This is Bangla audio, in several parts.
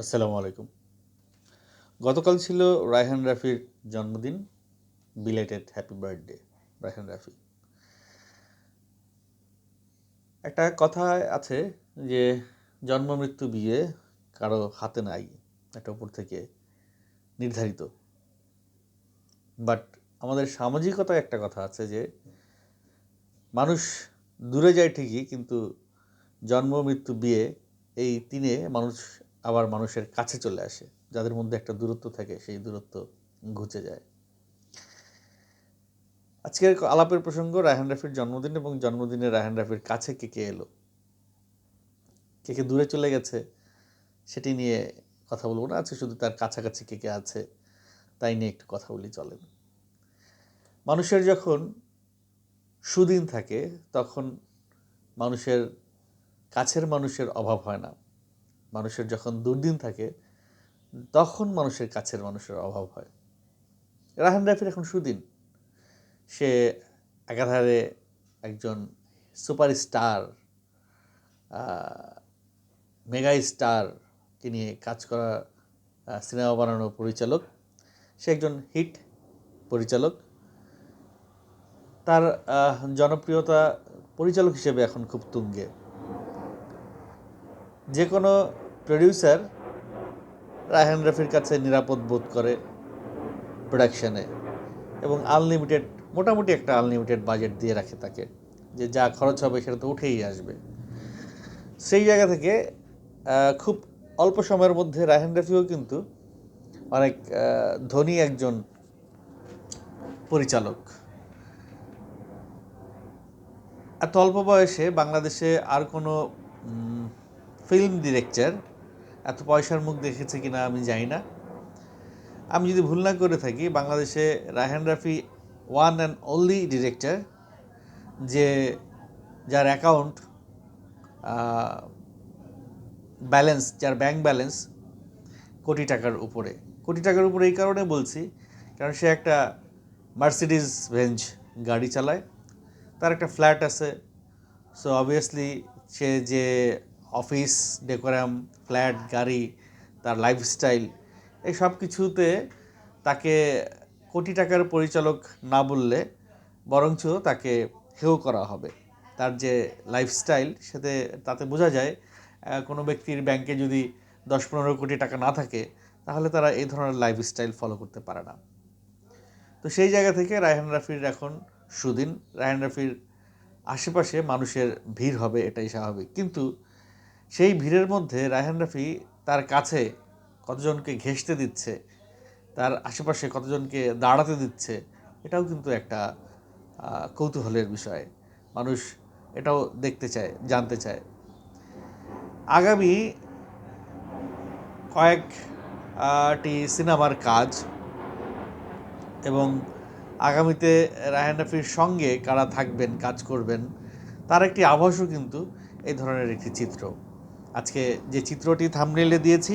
আসসালামু আলাইকুম। গতকাল ছিল রায়হান রাফির জন্মদিন। Belated happy birthday Raihan Rafi. একটা কথা আছে যে, জন্ম মৃত্যু বিয়ে কারও হাতে নাই, একটা উপর থেকে নির্ধারিত। বাট আমাদের সামাজিকতায় একটা কথা আছে যে, মানুষ দূরে যায় ঠিকই, কিন্তু জন্ম মৃত্যু বিয়ে এই তিনে মানুষ আবার মানুষের কাছে চলে আসে, যাদের মধ্যে একটা দূরত্ব থাকে, সেই দূরত্ব ঘুচে যায়। আজকের আলাপের প্রসঙ্গ, রায়হান রাফির জন্মদিন এবং জন্মদিনে রায়হান রাফির কাছে কে কে এলো? কে কে দূরে চলে গেছে? সেটি নিয়ে কথা বলব না আছে শুধু তার কাছাকাছি কে কে আছে, তাই নিয়ে একটু কথা বলি, চলেন। মানুষের যখন সুদিন থাকে, তখন মানুষের, কাছের মানুষের অভাব হয় না। মানুষের যখন দুর্দিন থাকে, তখন মানুষের কাছের মানুষের অভাব হয়। রাহান রাফির এখন সুদিন। সে একাধারে একজন সুপারস্টার মেগা স্টারকে নিয়ে কাজ করা সিনেমা বানানো পরিচালক। সে একজন হিট পরিচালক। তার জনপ্রিয়তা পরিচালক হিসেবে এখন খুব তুঙ্গে। যে কোনো প্রডিউসার রায়হান রফির কাছে নিরাপদ বোধ করে প্রোডাকশানে এবং আনলিমিটেড মোটামুটি একটা আনলিমিটেড বাজেট দিয়ে রাখে তাকে। যে যা খরচ হবে সেটা তো উঠেই আসবে। সেই জায়গা থেকে খুব অল্প সময়ের মধ্যে রায়হান রফিও কিন্তু অনেক ধনী একজন পরিচালক। এত অল্প বয়সে বাংলাদেশে আর কোনো ফিল্ম ডিরেক্টর এত পয়সার মুখ দেখেছে কিনা আমি জানি না। আমি যদি ভুল না করে থাকি, বাংলাদেশে Raihan Rafi one and only director যে যার অ্যাকাউন্ট ব্যালেন্স যার ব্যাংক ব্যালেন্স কোটি টাকার উপরে। কোটি টাকার উপরে এই কারণে বলছি, কারণ সে একটা মার্সিডিজ ভেঞ্জ গাড়ি চালায়, তার একটা ফ্ল্যাট আছে। সো অবভিয়াসলি সে যে অফিস, ডেকোরাম, ফ্ল্যাট, গাড়ি, তার লাইফস্টাইল এই সব কিছুতে তাকে কোটি টাকার পরিচালক না বললে বরঞ্চ তাকে হেও করা হবে। তার যে লাইফস্টাইল সেতে তাতে বোঝা যায় কোনো ব্যক্তির ব্যাংকে যদি দশ পনেরো কোটি টাকা না থাকে, তাহলে তারা এই ধরনের লাইফস্টাইল ফলো করতে পারে না। তো সেই জায়গা থেকে রায়হান রাফির এখন সুদিন। রায়হান রাফির আশেপাশে মানুষের ভিড় হবে, এটাই স্বাভাবিক। কিন্তু সেই ভিড়ের মধ্যে রায়হান রাফি তার কাছে কতজনকে ঘেঁষতে দিচ্ছে, তার আশেপাশে কতজনকে দাঁড়াতে দিচ্ছে, এটাও কিন্তু একটা কৌতূহলের বিষয়। মানুষ এটাও দেখতে চায়, জানতে চায়। আগামী কয়েকটি সিনেমার কাজ এবং আগামীতে রায়হান রাফির সঙ্গে কারা থাকবেন, কাজ করবেন, তার একটি আভাসও কিন্তু এই ধরনের একটি চিত্র। আজকে যে চিত্রটি থামনেলে দিয়েছি,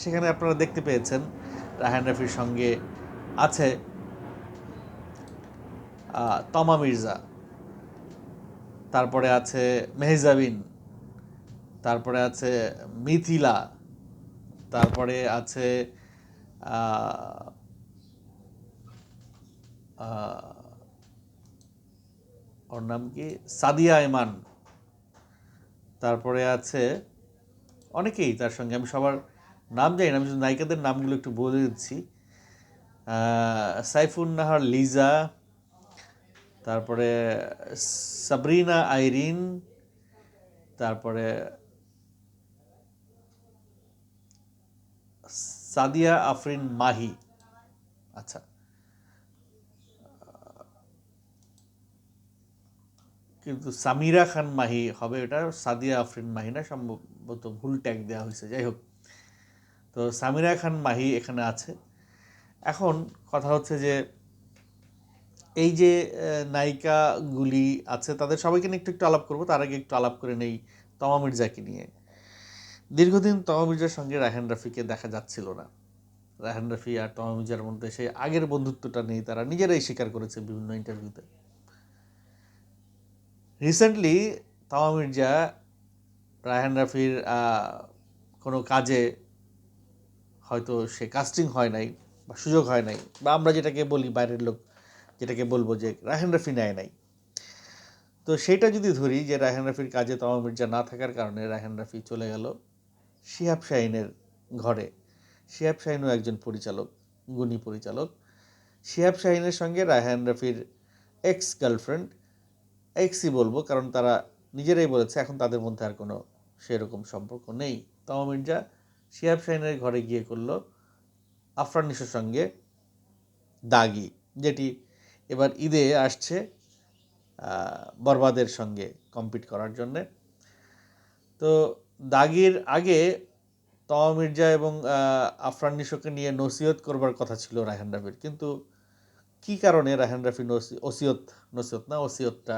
সেখানে আপনারা দেখতে পেয়েছেন রাহান রাফির সঙ্গে আছে তমা মির্জা। তারপরে আছে মেহজাবিন। তারপরে আছে মিথিলা। তারপরে আছে ওর নাম কি? সাদিয়া ইমান তারপরে আছে অনেকেই তার সঙ্গে, আমি সবার নাম জানি না, আমি নায়িকাদের নামগুলো একটু বলে দিচ্ছি। সাইফুন নাহার লিজা, তারপরে সাবরিনা আইরিন, তারপরে সাদিয়া আফরিন মাহি। আচ্ছা। কিন্তু সামিরা খান মাহি হবে এটা, সাদিয়া আফরিন মাহি না সম্ভবত ভুল ট্যাগ দেওয়া হয়েছে, যাই হোক। তো সামিরা খান মাহি এখানে আছে। এখন কথা হচ্ছে যে, এই যে নায়িকাগুলি আছে, তাদের সবাইকে নিয়ে একটু একটু আলাপ করব। তার আগে একটু আলাপ করে নেই তমা মির্জাকে নিয়ে। দীর্ঘদিন তমা মির্জার সঙ্গে রাহেন রাফিকে দেখা যাচ্ছিল না। রাহেন রাফি আর তমা মির্জার মধ্যে সেই আগের বন্ধুত্বটা নেই, তারা নিজেরাই স্বীকার করেছে বিভিন্ন ইন্টারভিউতে রিসেন্টলি তমা মির্জা রায়হান রাফির কোনো কাজে হয়তো সে কাস্টিং হয় নাই বা সুযোগ হয় নাই বা আমরা যেটাকে বলি বাইরের লোক যেটাকে বলব যে রাহেন রাফি নেয় নাই। তো সেইটা যদি ধরি যে রাহেন রাফির কাজে তমা মির্জা না থাকার কারণে রাহেন রাফি চলে গেল শিহাব শাহিনের ঘরে। শিহাব শাহিনও একজন পরিচালক, গুণী পরিচালক। শিহাব শাহিনের সঙ্গে রায়হান রাফির এক্স গার্লফ্রেন্ড এক্সই বলব কারণ তারা নিজেরাই বলেছে এখন তাদের মধ্যে আর কোনো সেরকম সম্পর্ক নেই। তমা মির্জা শিহাব শাহিনের ঘরে গিয়ে করল আফরান নিশোর সঙ্গে দাগি যেটি এবার ঈদে আসছে বরবাদের সঙ্গে কম্পিট করার জন্যে। তো দাগির আগে তমা মির্জা এবং আহ, আফরান নিশোকে নিয়ে নসিহত করবার কথা ছিল রায়হান রাফির। কিন্তু কী কারণে রায়হান রাফি ওসিয়ত নসিহত না ওসিয়তটা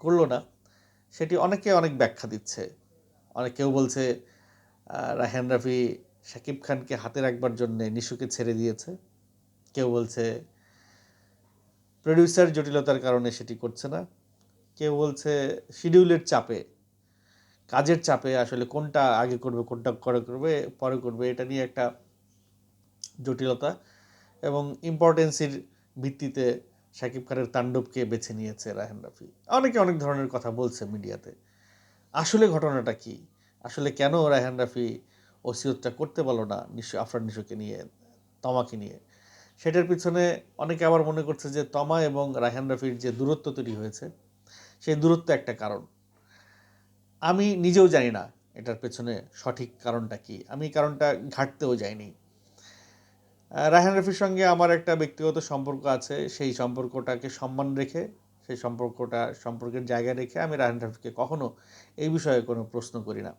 করল না সেটি অনেকে অনেক ব্যাখ্যা দিচ্ছে। অনেক কেউ বলছে রায়হান রাফি শাকিব খানকে হাতে রাখবার জন্যে নিশুকে ছেড়ে দিয়েছে। কেউ বলছে প্রডিউসার জটিলতার কারণে সেটি করছে না। কেউ বলছে শিডিউলের চাপে, কাজের চাপে আসলে কোনটা আগে করবে, কোনটা পরে করবে পরে করবে, এটা নিয়ে একটা জটিলতা এবং ইম্পর্টেন্সির ভিত্তিতে শাকিব খানের তাণ্ডবকে বেছে নিয়েছে রাহেন রাফি। অনেকে অনেক ধরনের কথা বলছে মিডিয়াতে। আসলে ঘটনাটা কি? আসলে কেন রায়হান রাফি ওসিয়তটা করতে পারল না নিশু আফরান নিশুকে নিয়ে, তমাকে নিয়ে? সেটার পিছনে অনেকে আবার মনে করছে যে তমা এবং রায়হান রাফির যে দূরত্ব তৈরি হয়েছে, সেই দূরত্ব একটা কারণ। আমি নিজেও জানি না এটার পেছনে সঠিক কারণটা কি। আমি কারণটা ঘাটতেও যাইনি। রায়হান রফির সঙ্গে আমার একটা ব্যক্তিগত সম্পর্ক আছে, সেই সম্পর্কটাকে সম্মান রেখে সেই সম্পর্কটা, সম্পর্কের জায়গায় রেখে আমি রায়হান রফিকে কখনো এই বিষয়ে কোনো প্রশ্ন করি না।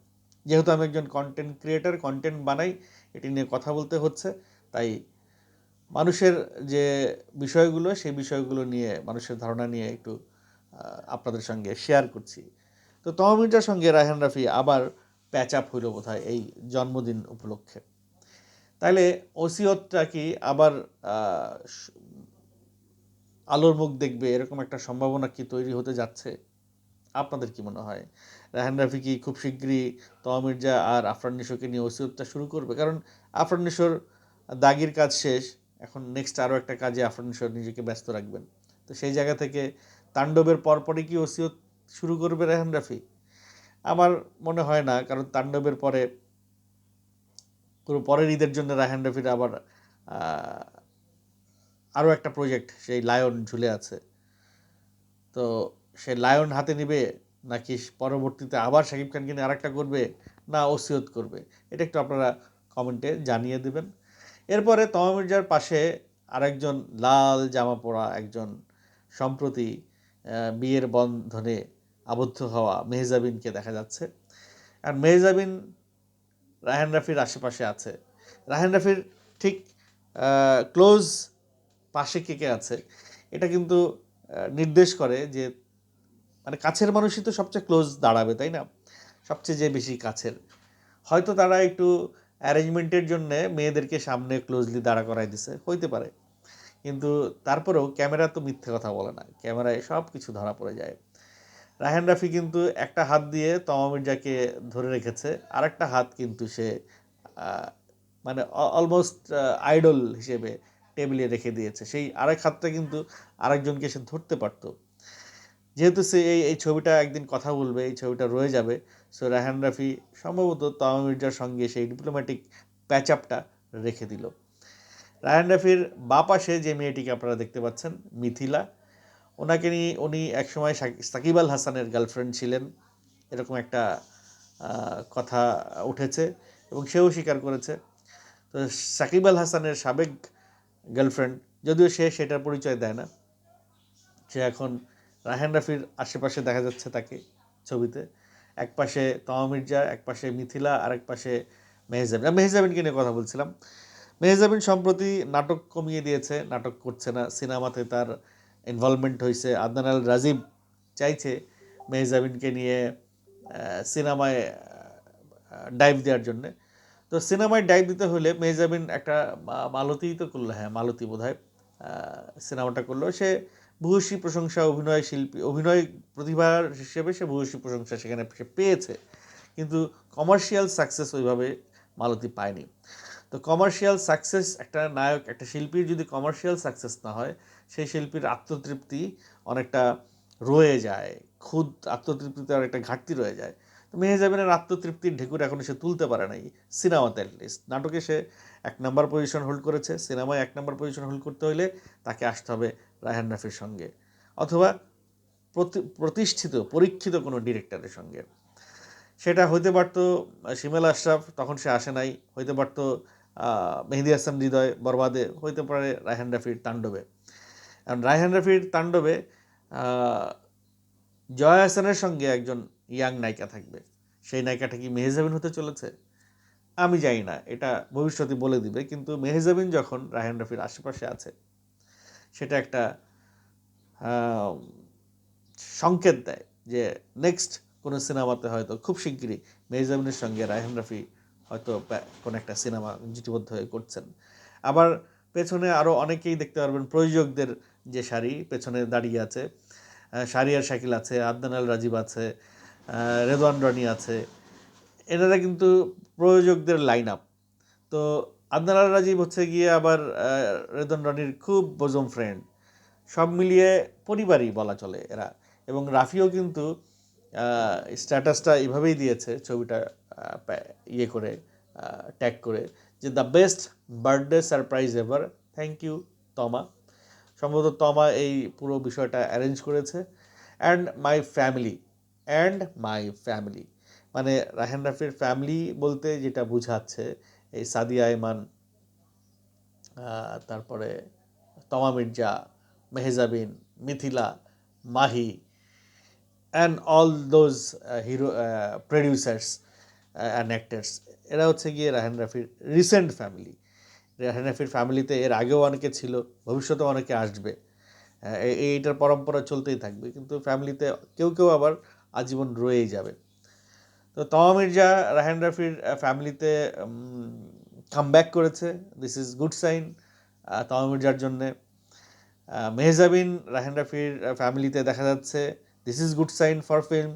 যেহেতু আমি একজন কন্টেন্ট ক্রিয়েটার কন্টেন্ট বানাই, এটি নিয়ে কথা বলতে হচ্ছে, তাই মানুষের যে বিষয়গুলো, সেই বিষয়গুলো নিয়ে, মানুষের ধারণা নিয়ে একটু আপনাদের সঙ্গে শেয়ার করছি। তো তহমির্জার সঙ্গে রায়হান রাফি আবার প্যাচ আপ হইল বোধহয় এই জন্মদিন উপলক্ষে। তাহলে ওসিয়তটা কি আবার আলোর মুখ দেখবে এরকম একটা সম্ভাবনা কি তৈরি হতে যাচ্ছে? আপনাদের কি মনে হয়? রাহান রাফি কি খুব শীঘ্রই তমা মির্জা আর আফরান নিশোকে নিয়ে ওসিয়তটা শুরু করবে? কারণ আফরান নিশোর দাগির কাজ শেষ, এখন নেক্সট আরও একটা কাজে আফরান নিশোর নিজেকে ব্যস্ত রাখবেন। তো সেই জায়গা থেকে তাণ্ডবের পরপরই কি ওসিয়ত শুরু করবে রাহান রাফি? আমার মনে হয় না, কারণ তাণ্ডবের পরে পুরো পরের ঈদের জন্য রাহান রাফির আবার আরও একটা প্রজেক্ট সেই লায়ন ঝুলে আছে। তো সে লায়ন হাতে নিবে নাকি পরবর্তীতে আবার শাকিব খানকে নিয়ে আরেকটা করবে, না ওসিয়ত করবে? এটা একটু আপনারা কমেন্টে জানিয়ে দেবেন। এরপরে তমা মির্জার পাশে আরেকজন লাল জামা পরা একজন সম্প্রতি বিয়ের বন্ধনে আবদ্ধ হওয়া মেহজাবিনকে দেখা যাচ্ছে। আর মেহজাবিন রায়হান রাফির আশেপাশে আছে। রায়হান রাফির ঠিক ক্লোজ পাশে কে কে আছে, এটা কিন্তু নির্দেশ করে যে মানে কাছের মানুষই তো সবচেয়ে ক্লোজ দাঁড়াবে, তাই না? সবচেয়ে যে বেশি কাছের। হয়তো তারা একটু অ্যারেঞ্জমেন্টের জন্যে মেয়েদেরকে সামনে ক্লোজলি দাঁড়া করাই দিছে, হইতে পারে। কিন্তু তারপরেও ক্যামেরা তো মিথ্যে কথা বলে না, ক্যামেরায় সব কিছু ধরা পড়ে যায়। রায়হান রাফি কিন্তু একটা হাত দিয়ে তমা ধরে রেখেছে আর একটা হাত কিন্তু সে মানে অলমোস্ট আইডল হিসেবে টেবিলে রেখে দিয়েছে। সেই আরেক হাতটা কিন্তু আরেকজনকে সে ধরতে পারতো। যেহেতু সে এই এই ছবিটা একদিন কথা বলবে, এই ছবিটা রয়ে যাবে, সো রায়হান রাফি সম্ভবত তমা মির্জার সঙ্গে সেই ডিপ্লোম্যাটিক প্যাচ আপটা রেখে দিল। রায়হান রাফির বা পাশে যে মেয়েটিকে আপনারা দেখতে পাচ্ছেন, মিথিলা। ওনাকে নিয়ে উনি একসময় সাকি- সাকিব আল হাসানের গার্লফ্রেন্ড ছিলেন। এরকম একটা কথা উঠেছে এবং সেও স্বীকার করেছে। তো সাকিব আল হাসানের সাবেক গার্লফ্রেন্ড যদিও সে সেটার পরিচয় দেয় না। সে এখন রায়হান রাফির আশেপাশে দেখা যাচ্ছে তাকে ছবিতে। এক পাশে তমা মির্জা, এক পাশে মিথিলা, আর এক পাশে মেহজাবিন আমি মেহজাবিনকে নিয়ে কথা বলছিলাম। মেহজাবিন সম্প্রতি নাটক কমিয়ে দিয়েছে, নাটক করছে না, সিনেমাতে তার ইনভলভমেন্ট হয়েছে। আদনান আল রাজীব চাইছে মেহজাবিনকে নিয়ে সিনেমায় ডাইভ দেওয়ার জন্যে। তো সিনেমায় ডাইভ দিতে হলে মেহজাবিন একটা মালতীই তো করল হ্যাঁ মালতি বোধ সিনেমাটা করল। সে ভূয়সী প্রশংসা, অভিনয় শিল্পী, অভিনয় প্রতিভার হিসেবে সে ভূয়সী প্রশংসা সেখানে সে পেয়েছে। কিন্তু কমার্শিয়াল সাকসেস ওইভাবে মালতি পায়নি। তো কমার্শিয়াল সাকসেস একটা নায়ক, একটা শিল্পীর যদি কমার্শিয়াল সাকসেস না হয়, সেই শিল্পীর আত্মতৃপ্তি অনেকটা রয়ে যায়, খুদ আত্মতৃপ্তিতে একটা ঘাটতি রয়ে যায়। মেহেজাবিনের আত্মতৃপ্তির ঢেকুর এখনও সে তুলতে পারে নাই, সিনেমাতে অ্যাটলিস্ট নাটকে সে এক নম্বর পজিশন হোল্ড করেছে, সিনেমায় এক নম্বর পজিশন হোল্ড করতে হলে তাকে আসতে হবে রায়হান রাফির সঙ্গে, অথবা প্রতি- প্রতিষ্ঠিত, পরীক্ষিত কোনো ডিরেক্টরের সঙ্গে। সেটা হইতে পারতো শিমেল আশরাফ, তখন সে আসে নাই, হইতে পারতো মেহেদি হাসান হৃদয় বরবাদে, হইতে পারে রায়হান রাফির তাণ্ডবে। কারণ রায়হান রাফির তাণ্ডবে জয়া হাসানের সঙ্গে একজন ইয়াং নায়িকা থাকবে। সেই নায়িকাটা কি মেহেজাবিন হতে চলেছে? আমি জানি না, এটা ভবিষ্যতে বলে দিবে, কিন্তু মেহেজাবিন যখন রায়হান রাফির আশেপাশে আছে, সেটা একটা সংকেত দেয় যে নেক্সট কোনো সিনেমাতে হয়তো খুব শিগগিরই মেহজাবিনের সঙ্গে রায়হান রাফি হয়তো কোনো একটা সিনেমা জুটিবদ্ধ হয়ে করছেন। আবার পেছনে আরও অনেকেই দেখতে পারবেন, প্রযোজকদের যে শাড়ি পেছনে দাঁড়িয়ে আছে শারিয়ার শাকিল আছে, আদনান আল রাজীব আছে রেদওয়ান রনি আছে। এনারা কিন্তু প্রযোজকদের লাইন আপ তো আদনান আল রাজীব হচ্ছে গিয়ে আবার রেদওয়ান রনির খুব বোজম ফ্রেন্ড সব মিলিয়ে পরিবারই বলা চলে এরা। এবং রাফিও কিন্তু স্ট্যাটাসটা এভাবেই দিয়েছে ছবিটা ইয়ে করে ট্যাগ করে যে the best birthday surprise ever, thank you, Toma. সম্ভবত তমা এই পুরো বিষয়টা অ্যারেঞ্জ করেছে। And my family and my family মানে রাহেন রাফির ফ্যামিলি বলতে যেটা বোঝাচ্ছে এই সাদিয়া ইমান আহ, তারপরে Toma Mirza Mehazabien Mithila Mahi and all those hero producers and actors এরা হচ্ছে গিয়ে রাহেন রাফির রিসেন্ট ফ্যামিলি রাহেন রাফির ফ্যামিলিতে এর আগেও অনেকে ছিল ভবিষ্যতেও অনেকে আসবে। এইটার পরম্পরা চলতেই থাকবে। কিন্তু ফ্যামিলিতে কেউ কেউ আবার আজীবন রয়েই যাবে। তো তমা মির্জা রাহেন রাফির ফ্যামিলিতে কাম ব্যাক করেছে। This is good sign Toma মির্জার জন্যে। মেহজাবিন রাহেন রাফির ফ্যামিলিতে দেখা যাচ্ছে। This is good sign for film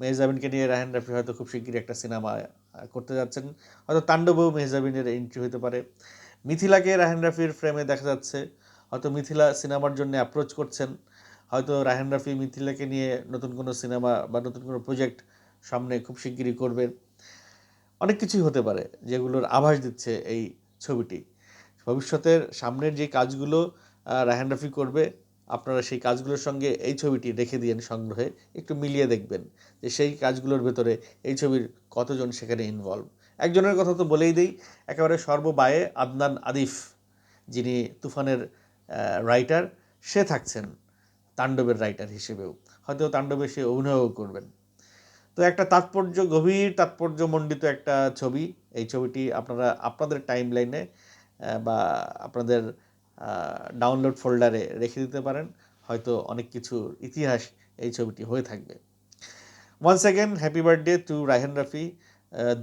মেহজাবিনকে নিয়ে রাহেন রাফি হয়তো খুব শিগগিরই একটা সিনেমা করতে যাচ্ছেন। হয়তো তাণ্ডবেও মেহজাবিনের এন্ট্রি হতে পারে। মিথিলাকে রাহেন রাফির ফ্রেমে দেখা যাচ্ছে। হয়তো মিথিলা সিনেমার জন্য অ্যাপ্রোচ করছেন। হয়তো রাহেন রাফি মিথিলাকে নিয়ে নতুন কোনো সিনেমা বা নতুন কোনো প্রজেক্ট সামনে খুব শিগগিরই করবেন অনেক কিছুই হতে পারে যেগুলোর আভাস দিচ্ছে এই ছবিটি। ভবিষ্যতের সামনের যে কাজগুলো আহ, রায়হান রাফি করবে আপনারা সেই কাজগুলোর সঙ্গে এই ছবিটি রেখে দিয়েন সংগ্রহে একটু মিলিয়ে দেখবেন যে সেই কাজগুলোর ভেতরে এই ছবির কতজন সেখানে ইনভলভ একজনের কথা তো বলেই দিই একেবারে সর্ববায়ে আদনান আদিফ যিনি তুফানের রাইটার সে থাকছেন। তাণ্ডবের রাইটার হিসেবেও। হয়তো তাণ্ডবে সে অভিনয়ও করবেন। তো একটা তাৎপর্য, গভীর তাৎপর্যমণ্ডিত একটা ছবি। এই ছবিটি আপনারা, আপনাদের টাইম লাইনে বা আপনাদের ডাউনলোড ফোল্ডারে রেখে দিতে পারেন। হয়তো অনেক কিছুর ইতিহাস এই ছবিটি হয়ে থাকবে। Once again happy birthday to Raihan Rafi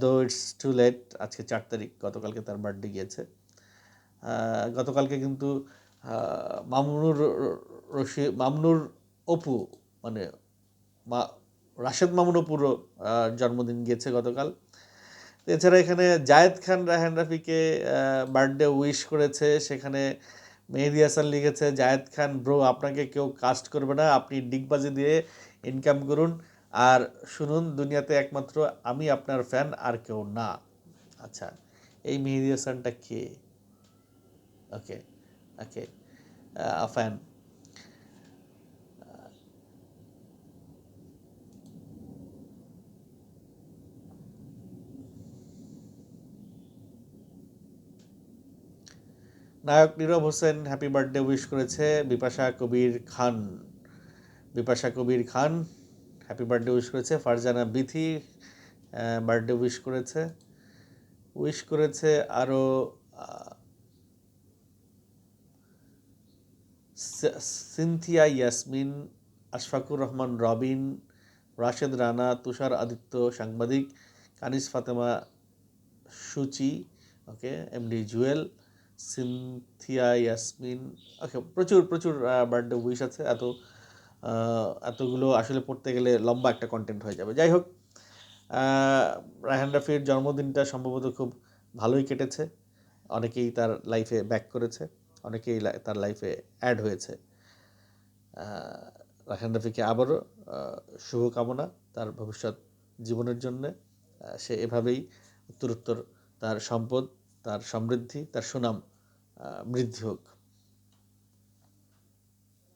though it's to late আজকে চার তারিখ, গতকালকে তার বার্থডে গিয়েছে। গতকালকে কিন্তু মামুনুর রশি মামনুর অপু মানে মা রাশেদ মামুন অপুরও আহ, জন্মদিন গিয়েছে গতকাল। এছাড়া এখানে জায়েদ খান রায়হান রাফিকে বার্থডে উইশ করেছে। সেখানে মেহেদি হাসান লিখেছে জায়েদ খান ব্রো আপনাকে কেউ কাস্ট করবে না। আপনি ডিগবাজি দিয়ে ইনকাম করুন। আর শুনুন দুনিয়াতে একমাত্র আমি আপনার ফ্যান আর কেউ না। আচ্ছা এই মেহেদি হাসানটা কে? ওকে ওকে ফ্যান নায়ক Nirob Hossain happy birthday wish করেছে Bipasha Kabir Khan. Bipasha Kabir Khan happy birthday wish করেছে। ফারজানা বিথি বার্থডে উইশ করেছে। উইশ করেছে আরও সিনথিয়া ইয়াসমিন, আশফাকুর রহমান রবিন, রাশেদ রানা, তুষার আদিত্য সাংবাদিক, Kanis Fatema Suchi, okay MD Jewel Sinthiya, Yasmin okay প্রচুর প্রচুর বার্থডে উইশ আছে। এত এতগুলো আসলে পড়তে গেলে লম্বা একটা কন্টেন্ট হয়ে যাবে। যাই হোক রায়হান রাফির জন্মদিনটা সম্ভবত খুব ভালোই কেটেছে। অনেকেই তার লাইফে ব্যাক করেছে। অনেকেই তার লাইফে অ্যাড হয়েছে। রাখান রাফিকে আবারও শুভকামনা তার ভবিষ্যৎ জীবনের জন্যে। সে এভাবেই উত্তরোত্তর তার সম্পদ তার সমৃদ্ধি তার সুনাম বৃদ্ধি হোক।